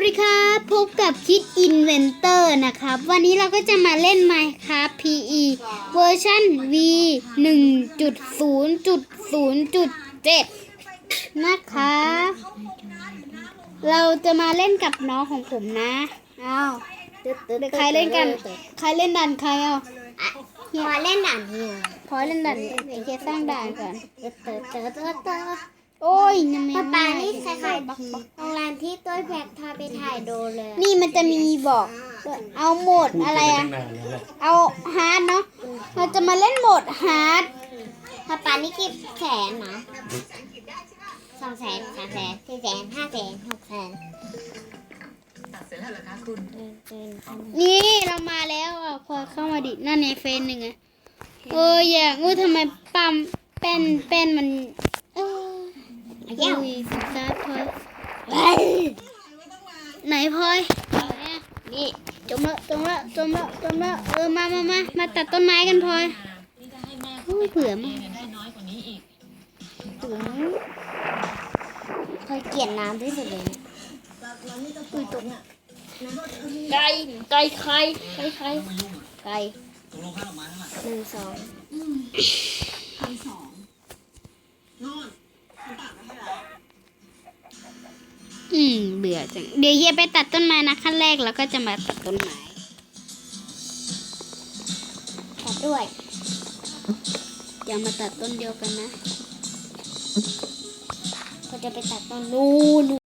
วัสดีครับ พบกับคิดอินเวนเตอร์นะครับ วันนี้เราก็จะมาเล่น Minecraft PE เวอร์ชัน V 1.0.0.7 นะคะเราจะมาเล่นกับน้องของผมนะอ้าวเดี๋ยวใครเล่นกัน ใครเล่นด่านใครเอาพอเล่นด่านนี้พอเล่นด่านไอ้เคสร้างด่านก่อน เตอเตอเตอเตอเตอโอ้ยยังไม่ป้าปานี่ได้ใครๆโรงแรมที่ต้อยแพกพาไปถ่ายโดเลยนี่มันจะมีบอก เอาโหมดอะไรอะนานแล้วแหละเอาฮาร์ดเนาะเราจะมาเล่นโหมดฮาร์ดป้าปานี่กี่แสนนะสองแสนสามแสนสี่แสนห้าแสนหกแสนตัดเสร็จแล้วเหรอคะคุณเกินเกินพันนี่เรามาแล้วอะพอเข้ามาดินั่นในเฟซหนึ่งอะเอออย่างูทำไมปั๊มเป็นเป็นมันเออเอาแก้วอุ้ยสุดยอดพลอยเฮ้ยไหนพลอยไหนอะนี่จมละจมละจมละจมละเออมามามามาตัดต้นไม้กันพลอยนี่จะให้แม่โอ้ยเผื่อมากเนี่ยได้น้อยกว่านี้อีกตุ๋นเคยเกลียดน้ำที่สุดเลยเนี่ยไก่ไก่ใครไก่ใครไก่ตกลงค่าดอกไม้เท่าไหร่หนึ่งสองพันสองนอน อืม เบื่อจัง เดี๋ยวเฮียไปตัดต้นไม้นะขั้นแรกแล้วก็จะมาตัดต้นไม้ตัดด้วยอย่ามาตัดต้นเดียวกันนะก็จะไปตัดต้นนู้น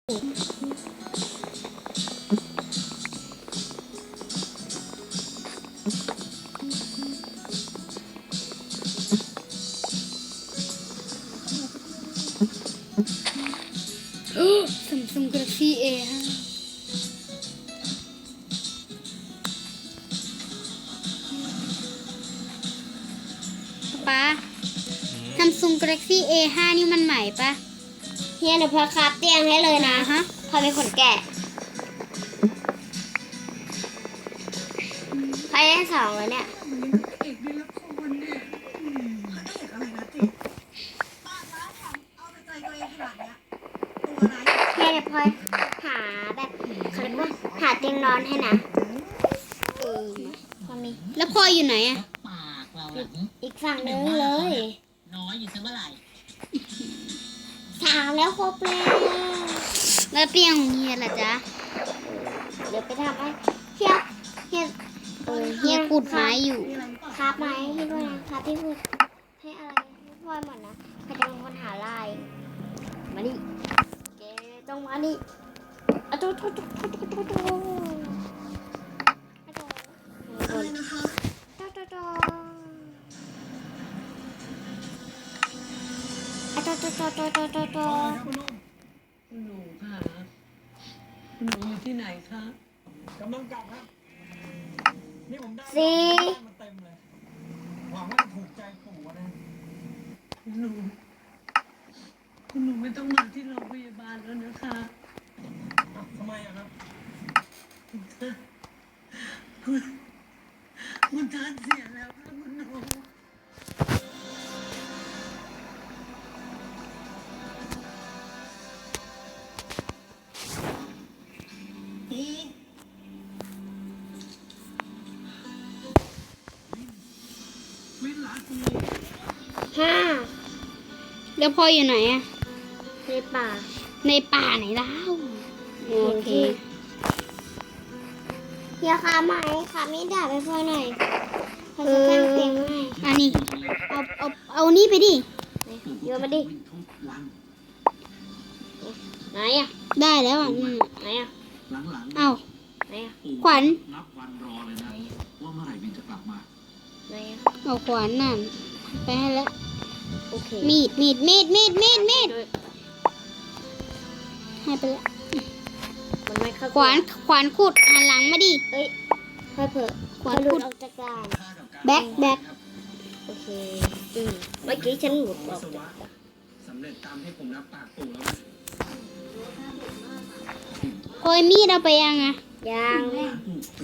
แก่ไปได้สองแล้วเนี่ยเอกนี่ละคนเนี่ยพระเอกอะไรนะติป้าร้านทำเอาแต่ใจตัวเองขนาดเนี้ยตัวอะไรเฮียเดี๋ยวพอหาแบบเขาเรียกว่าหาเตียงนอนให้นะเออพอมีแล้วพลอยอยู่ไหนอะปากเราอะอีกฝั่งนึง เตียงเฮียล่ะจ๊ะ เดี๋ยวไปทำให้เฮียเฮียเออเฮียขุดไม้อยู่ครับไม้ให้ด้วยนะครับที่พูดให้อะไรให้พ่อหมดนะเขาจะเป็นคนหาลายมาดิแกต้องมาดิอะโตโตโตโตโตโตโตอะโตอะไรนะคะโตโตโตอะโตโตโตโตโตโตโต พอแล้วคุณนุ่มคุณหนูค่ะคุณหนูอยู่ ที่ไหนคะกำลังกลับครับนี่ผมได้สี่ได้มาเต็มเลยหวังว่าจะถูกใจปู่นะ คุณหนู คุณหนูไม่ต้องมา หลานกูห้าแล้วพลอยอยู่ไหนอะในป่า ในป่าไหนเล่าโอเคเฮียคะไหมคะมีดาบไปพ่อหน่อยเขาจะตั้งเตียงให้อันนี้เอาเอาเอานี่ไปดิโยนมาดิไหนอะได้แล้วอะอืมไหนอะหลังเอาไหนอะๆปู่ขวัญ เอาขวานนั่น ไปให้แล้ว โอเคมีดมีดมีดมีดมีดมีดให้ไปแล้วมันไม่เข้าขวานขวานขุดหันหลังมาดิ เอ้ยค่อยเผลอขวานหลุขุดดออกจากกลางค่ากับการแบ็คแบ็คโอเคอืมเมื่อกี้ฉันหลุดอวิอกศจากวะสำเร็จตามที่ผมรับปากปู่แล้วนะโอยมีดเอาไปยังอะยาง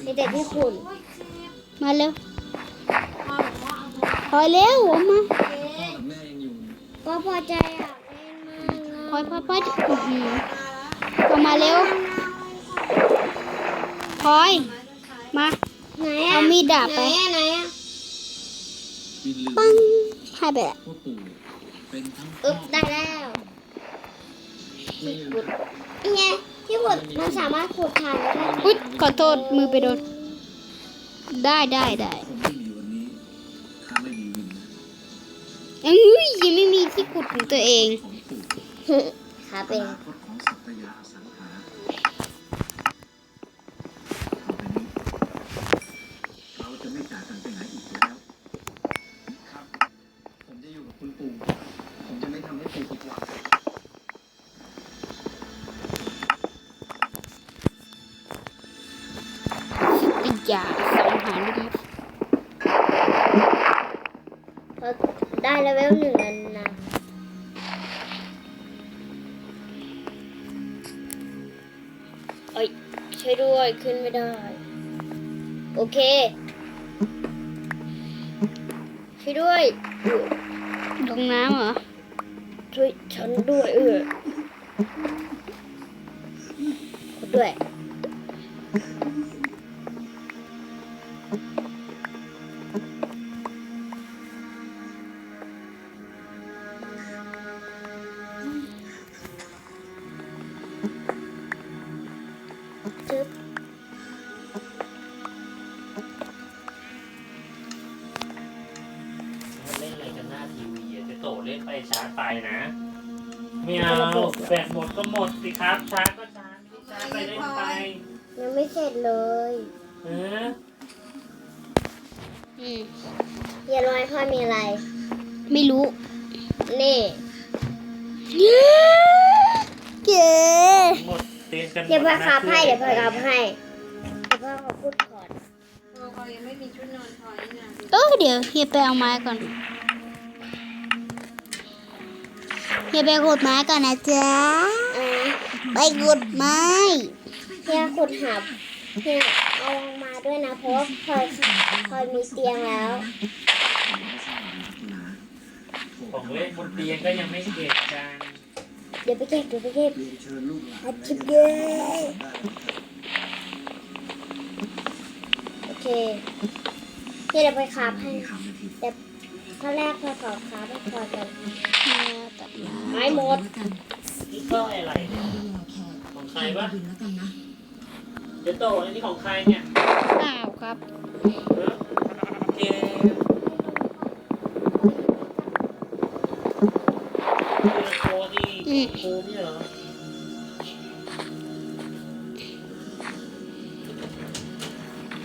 มีแต่ที่ขุ่นมาเร็ว พลอยเร็วออกมาพ่อกับแม่ยังอยู่ก็พอใจอะเล่นมากพลอยพลอยพลอยอื้อหือเอามาเร็วเพลอย มา ไหนอะเอามีดดาบไหนไปอะไหนอะวินลืมปังให้ไปละว่าปู่เป็นทั้งอึ๊บได้แล้วไม่ลืมนี่ไงที่ขุดมันสามารถขุดทานได้ไหมอุ๊ยขอโทษมือไปโดน ได้ได้ได้ เอ้ยยังไม่มีที่กดของตัวเอง ครับเอง เคช่วยด้วยลงน้ำเหรอ ช่วยฉันด้วยเออขอด้วย อยพ่อมีอะไร ไม่รู้ นี่เย้เย้หมดเตียงกันหมเดี๋ยวพ่อนะขับให้พื่เดี๋อยวพ่อขับให้เดี๋ยวพ่อขอพูดก่อนพอยังไม่มีชุดนอนพอนี่นะเออเดี๋ยวเฮียไปเอาไม้ก่อนเฮียไปขุดไม้ก่อนนะจ๊ะอ่าไปขุดไม้ เฮียขุดหับเฮียเอาลงมาด้วยนะเพราะว่าพลอยพลอยมีเตียงแล้ว ของเล่นบนเตียงก็ยังไม่เก็บกันเดี๋ยวไปเก็บเดี๋ยวไปเก็บเรียนเชิญลูกหลานอาชิบเย้โอเคเฮียเดี๋ยวไปคาบให้แต่ข้อแรกพอขอคาบให้พอกันไม้หมดนี่ก็อะไรเนี่ยของใครวะเดี๋ยวโตอันนี้ของใครเนี่ยเปล่าครับเอเค ที่โคนี่เหรอ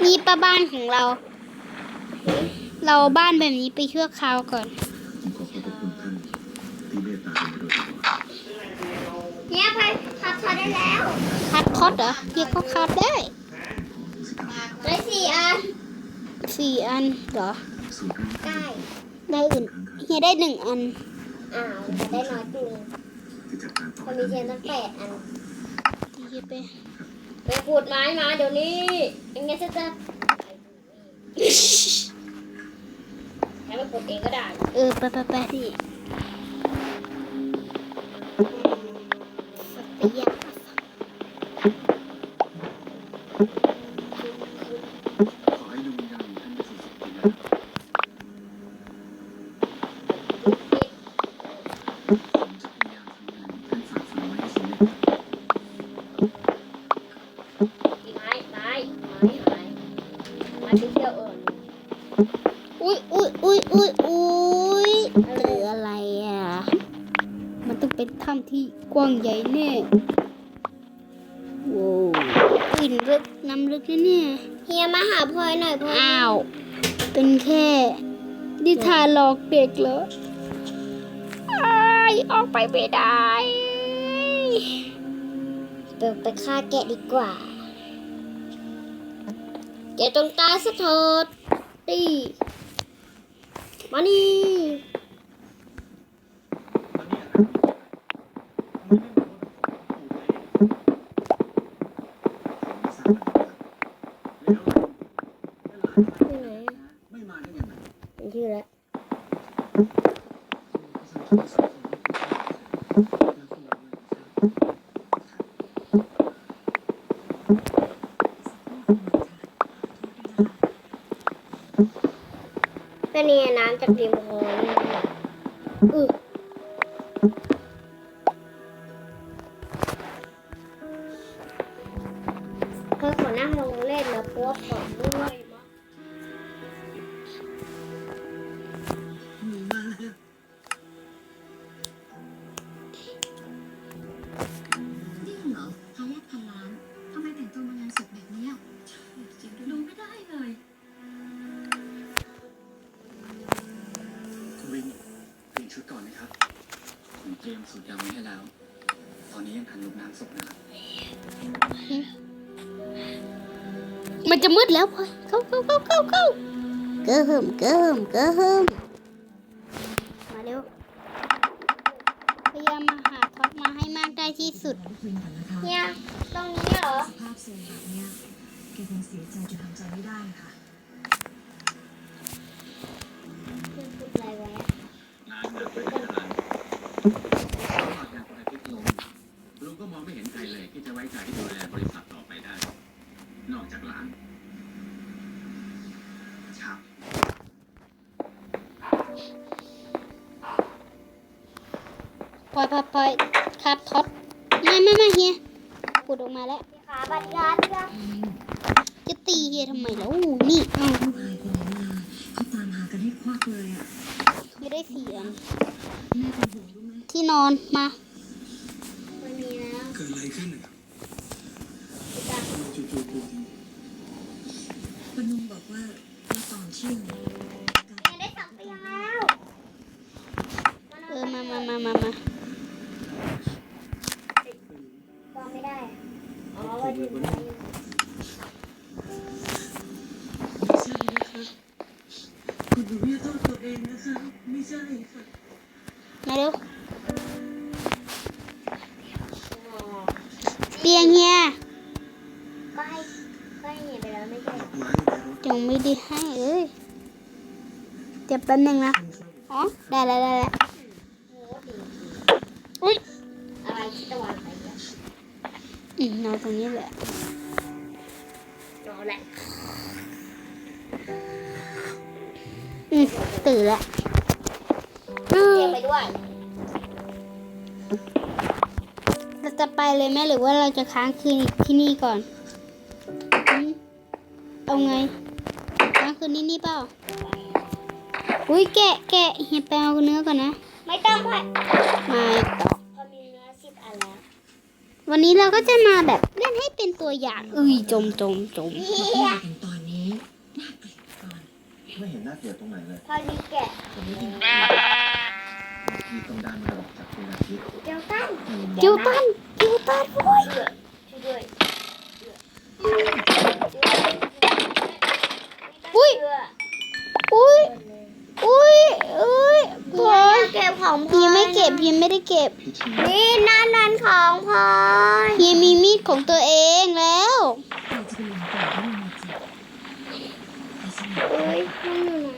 นี่ป้าบ้านของเรา เราเอาบ้านแบบนี้ไปชั่วคราวก่อนผมขอขอบพระคุณท่านที่เมตตาผมมาโดยตลอดเฮียไปคับชาได้แล้วคัดคอสเหรอเฮียก็คัดได้ได้สี่อันสี่อันเหรอสู่ท่านได้ได้อื่นเฮียได้หนึ่งอัน อ้าวแต่ได้น้อยจุง ที่จัดการต่อพอมีเทียนตั้งแปดอันดีไปไปขูดไม้มาเดี๋ยวนี้ยังไงจะจะให้มาขูดเองก็ได้ เออไปไปไปที่ อุ้ยเจออะไรอะ มันต้องเป็นถ้ำที่กว้างใหญ่แน่ว้าวอินลึกน้ำลึกนะเนี่ยเฮียมาหาพลอยหน่อยพลอยอ้าว เป็นแค่นิทานหลอกเด็กเหรออ้ายออกไปไม่ได้ไปไปฆ่าแกะดีกว่าแกะตรงตายสะเถิดตีมานี่ เป็เนี่ยน้ำจากดีมโค้ง ผมเตรียมสูตรยำไว้ให้แล้ว ตอนนี้ยังทันลุกน้ำศพนะครับ มันจะมืดแล้วพลอยเข้าเข้าเข้าเข้าเข้าเกิมเกิมเกิมมาเร็ว พยายามมาหาท็อปมาให้มากได้ที่สุด วินก่อนนะคะเนี่ย ตรงนี้เหรอ สภาพโซมแบบเนี้ยแกคงเสียใจจนทำใจไม่ได้ค่ะ ปล่อยปล่อยปล่อยครับท็อปไม่ไม่ไม่เฮียพูดออกมาแล้วพี่ขาบัตรยาเพื่อนจะตีเฮียทำไมแล้วนี่เอาลูกชายคนไหนมาเขาตามหากันให้ควักเลยอะไม่ได้เสียงแม่เป็นห่วงรู้ไหมที่นอนมาไม่มีแล้วเกิดอะไรขึ้นนะครับพี่ตาจู่ๆปู่ปนุมบอกว่าเมื่อตอนเที่ยงยัง เตียงเฮียก็ให้ก็ให้เห็นไปแล้วไม่ใช่ไม้อยู่ในรถยังไม่ได้ให้เอ้ยเดี๋ยวแป๊บนึงนะอ๋อได้แล้วได้แล้วโอ้ดีอุ้ยอะไรที่ตะวันไปเนี่ยอืมนอนตรงนี้แหละรอแหละอืมตื่นแล้วอืเรียมกไปด้วย จะไปเลยไหมหรือว่าเราจะค้างคืนที่นี่ก่อนอืมเอาไง ค้างคืนที่นี่เปล่า อุ้ยแกะแกะเฮียแปลเอาเนื้อก่อนนะ ไม่ต้องพ่อไม่ต่อพอมีเนื้อสิบอันแล้ว วันนี้เราก็จะมาแบบเล่นให้เป็นตัวอย่าง อุ้ยจมจมจมมาพูดกันตอนนี้น่าเกลียดก่อนไม่เห็นน่าเกลียดตรงไหนเลยพอดีแกะมีตรงด้านมรดกจากคุณอาทิตย์เจ้าตั้นจิวตันจิวตัน โอ้ยช่วยด้วยอุ้ย อุ้ย อุ้ยอุ้ยพลอยเก็บของพีไม่เก็บพีไม่ได้เก็บพิธีนี่นั่นนั่นของพลอยพีมีมีดของตัวเองแล้วเราจะไปลงก่อนที่มันมาจีบแต่สมัยเอ้ยมันอยู่ไหน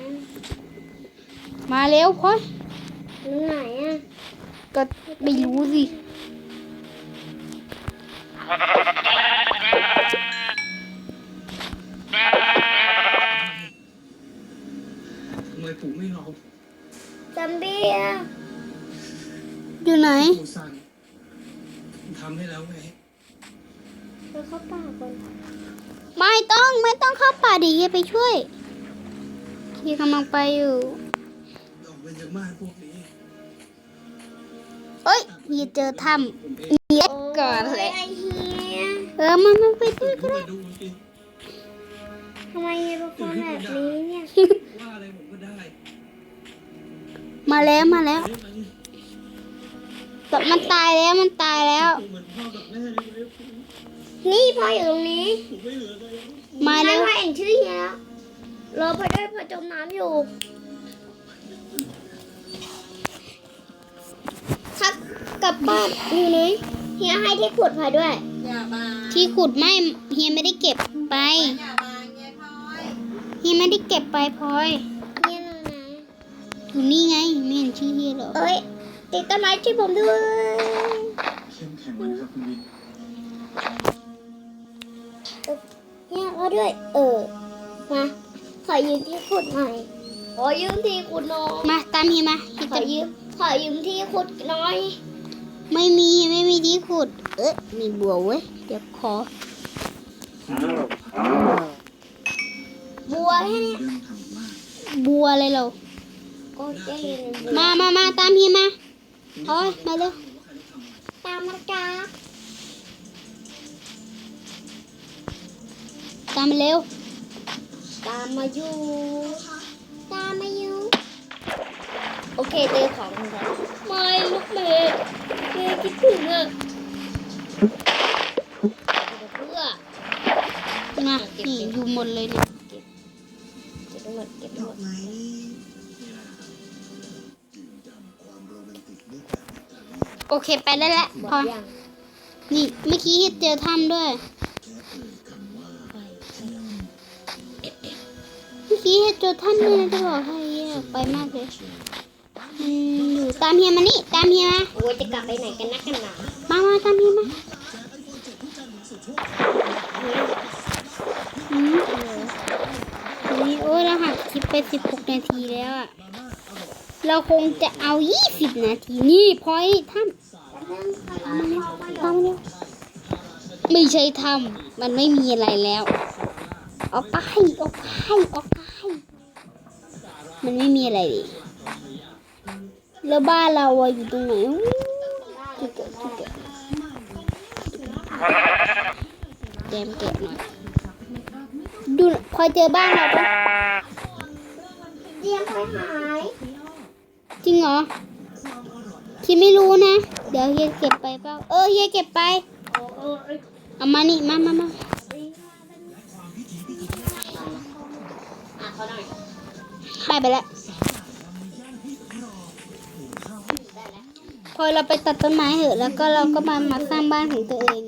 มาเร็วพลอยอยู่ไหนอะก็ไม่รู้สิ ทำไมปู่ไม่รอซัมบี้อะอยู่ไหน ปู่สั่งทำให้แล้วไงเธอเข้าป่าก่อนไม่ต้องไม่ต้องเข้าป่าดิเฮียไปช่วยเฮียกำลังไปอยู่ ออกไปจากบ้านพวกนี้ เอ้ยเฮียเจอถ้ำเฮียก่อน ออมันมันไปด้วยก็ผมได้ไปดูสิทำไมเฮียเป็นคนแบบนี้เนี่ย ว่าอะไรผมก็ได้มาแล้วมาแล้วได้ไหมแต่มันตายแล้วมันตายแล้ว เหมือนพ่อกับแม่เลยไหมผมนี่พ่ออยู่ตรงนี้ผมไม่เหลืออะไรแล้วมานั่แล้นวพ่อเห็นชื่อเฮียแล้วรอไปด้วยพ่อจมน้ำอยู่ ครับกลับบ้านอยู่ไหน เฮียให้ที่ขุดพลอยด้วยที่ขุดไม่เฮียไม่ได้เก็บไปเฮียไม่ได้เก็บไปพลอยเฮียอยู่ไหนอยู่นี่ไงไม่เห็นชื่อเฮียเหรอเอ้ยติดต้นไม้ที่ผมด้วยเข้มแข็งไว้นะครับคุณวินเนี่ยเราด้วย เออ มาขอยืนที่ขุดหน่อยขอยืมที่ขุดหน้อยมาตามเฮียมาเฮียขอจะ ยืมขอยืมที่ขุดหน้อย ไม่มีไม่มีที่ขุด เอ๊ะมีบัวเว้ย เดี๋ยวขอ บัวแค่นี้เรื่องทำมากบัวอะไรเราก็จะเรียนบัวมามามาตามเฮียมาโอ้ยมาเร็วตามมาจ้าตามมาเร็ว ตามมาอยู่ ตามมาอยู่ โอเคเจอของแล้วไม่ลูกเมย์เมย์คิดถึงอะเพื่อมานี่อยู่หมดเลยเนี่ยเก็บทั้งหมดเก็บดทั้งอหมกดไม้นี่โอเคไปได้แล้วหมพอดยังนี่เมื่อกี้เจอถ้ำด้วยเมื่อกี้เจอถ้ำด้วยนะจะบอกให้แยกไปมากเลย อืมอยู่ตามเฮียมานี่ ตามเฮียมาโอ้ยจะกลับไปไหนกันนักกันหนามามาตามเฮียมาอืมนี่โอ้ยเราหักคลิปไปสิบหกนาทีแล้วอะเราคงจะเอายี่สิบนาที นี่พอยถ้ำมาเร็วตามมาเร็วไม่ใช่ถ้ำมันไม่มีอะไรแล้ว ออกไป ออกไป ออกไป มันไม่มีอะไรเลย แล้วบ้านเราอะอยู่ตรงไหนอู้ที่เกิดที่เกิดแจมแกะหน่อยดูพอเจอบ้านเราปะเตรียมไปหายจริงเหรอคิดไม่รู้นะ เดี๋ยวเฮียเก็บไปเปล่าเออเฮียเก็บไปเอามานี่มามามาอะเขาหน่อยหายไปแล้ว พอเราไปตัดต้นไม้เหอะ แล้วก็เราก็มามาสร้างบ้านของตัวเอง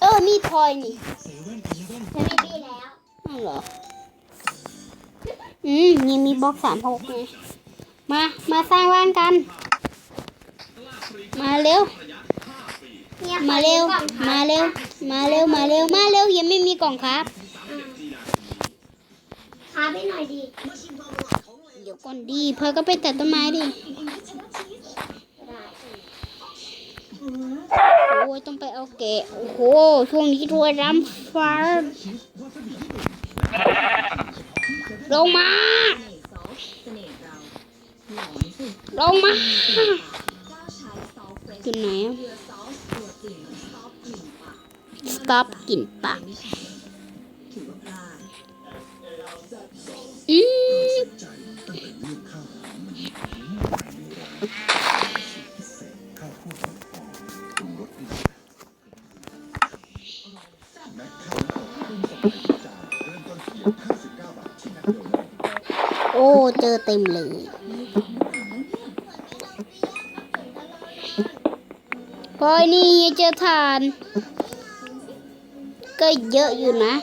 เออนี่พลอยนี่ฉันไม่ปีแล้วอ้าวเหรอ อืมนี่มีบล็อกสามหกไงมา มาสร้างบ้านกัน มาเร็ว นี่ยมาเร็วขอยืก่อนมาเร็ว มาเร็ว มาเร็ว มาเร็วยังไม่มีกล่องครับพาไปหน่อยดิเดี๋ยวก่อนดีเพอก็ไปตัดต้นไม้ดิโอ้ยต้องไปเอาแกะโอ้โหช่วงนี้รวยรำฟ้าลงมาลงมาอยู่ไหนอะ stop กลิ่นปากอืม โพดอบฟองปรุงรสด้วยแม็กข้าวน้ำตกกุ้งสดจานเริ่มต้นเพียง59บาทที่แมคโดนัลด์โอ้ เจอเต็มเลยพอยนี่เจอทาน ก็เยอะอยู่นะ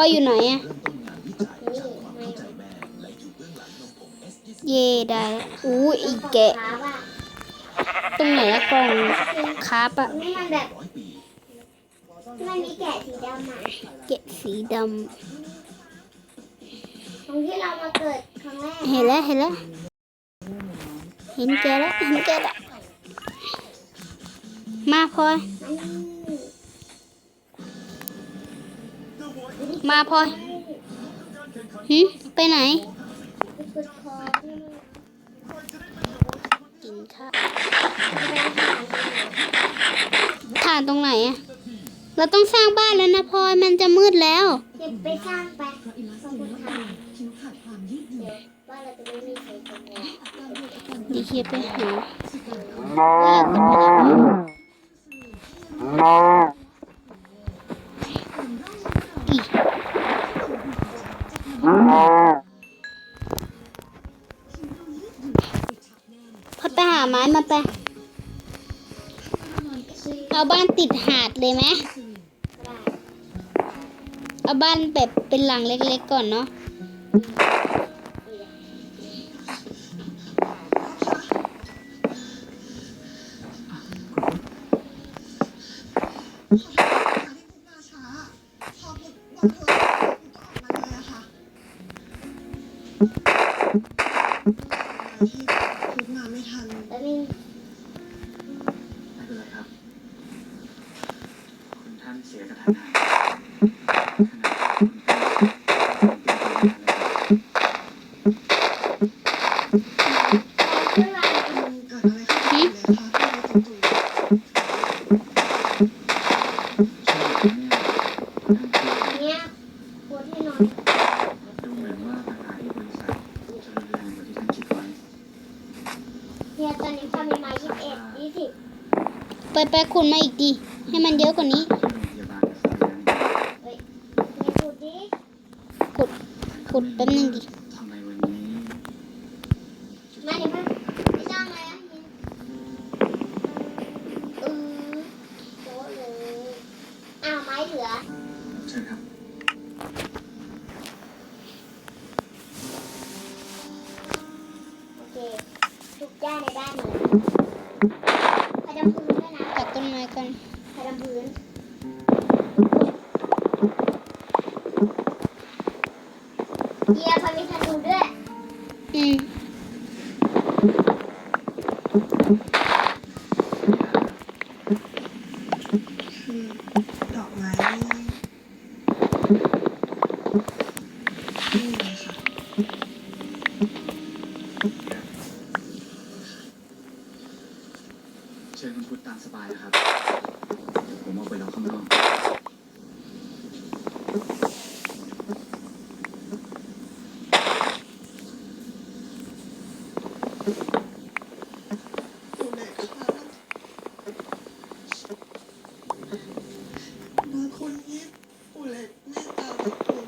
พ่ออยู่ไหนอะเริ่มต้นงานวิจัยจากความเข้าใจแม่และอยู่เบื้องหลังนมผง S20 เย่ได้แล้วอู้อีแกะ ตรงไหนอะกล่องคาปะนี่มันแบบมันมีแกะสีดำอะแกะสีดำตรงที่เรามาเกิดครั้งแรกเห็นแล้วเห็นแล้วเห็นแกแล้วเห็นแกแล้วมาพลอย มาพลอยหืไปไหน กินข้าวถ่านตรงไหนอะเราต้องสร้างบ้านแล้วนะพลอยมันจะมืดแล้ว เก็บไปสร้างไปเพราะอิลาสตินว่าผิวขานเราจะไม่มีใครทำงานเดียวเคียไปหา พอไปหาไม้มาไป เอาบ้านติดหาดเลยไหมเอาบ้านแบบเป็นหลังเล็กๆก่อนเนาะ ไปไปคุณมาอีกดีให้มันเยอะกว่านี้ที่โรงพยาบาลกับสำนักงานเนี่ยปวดดิขุดขุดแป๊บนึงดิทำไมวันนี้มาเดี๋ยวมาไม่ต้องเลยอะเนี่ยเออโต๊ะเลยอ้าวไม้เหลือเชิญครับโอเคทุกย่าในได้หมดใครดำพื้นด้วยนะตัดต้นไม้กันใคร ดำพื้นเยียพอมีธนูด้วย อืม คือดอกไม้นี่เลยค่ะ เชิญคุณพุทธตามสบายนะครับ เดี๋ยวผมเอาไปรอข้างนอก ปูเหล็กค่ะบาง คนยิบปูเล็กเมตตาตะกุด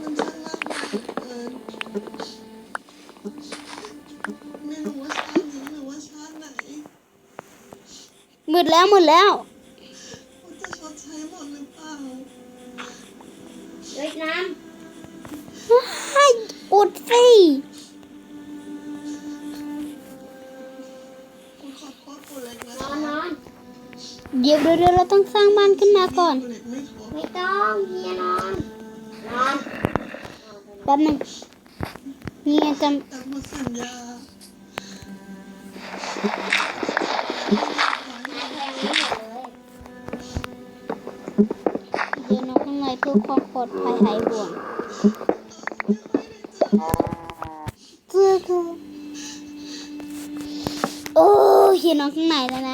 มันช่างมากมายเกินไม่รู้ว่าชาตินี้หรือว่าชาติไหน มืดแล้วมืดแล้วาก่อน ไม่ต้องเฮียนอน นอนแป๊บนึงนี่ไงจแต่หมดสัญญามาแทงนี้หมดเลยำเดินออกข้างในเพื่อความปลอดภัยหายห่วงเจอเธอโอ้เห็นน้องข้างในแล้วนะ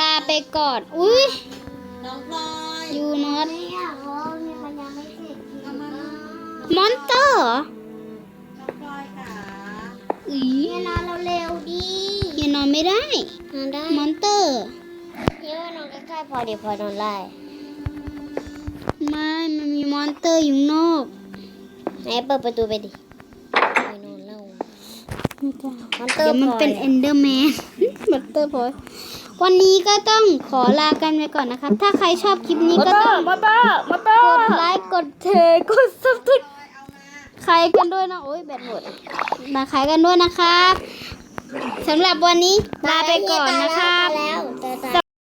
ลาไปก่อน อุ้ยน้องพลอยยูนอตไม่อยากร้องเนี่ยมันยังไม่เสร็จทีนะมอนเตอร์เหรอน้องพลอยค่ะอีเนี่ยนอนเราเร็วๆดิยังนอนไม่ได้ นอนได้ มอนเตอร์เยอะนอนใกล้ๆพอเดี๋ยวพอนอนไล่ไม่ มันมีมอนเตอร์อยู่ข้างนอกไหนเปิดประตูไปดิไปนอนเล่าไม่ได้มอนเตอร์เดี๋ยวมันเป็นพลอยเอนเดอร์แมนมอนเตอร์พอย วันนี้ก็ต้องขอลากันไปก่อนนะครับ ถ้าใครชอบคลิปนี้ก็ต้องมาเตอร์มาเตอร์กดไลค์กดแชร์กดซับสไครกันด้วยนะโอ้ยแบตหมดมาขายกันด้วยนะครับสำหรับวันนี้ลาไปก่อนนะครับแล้ว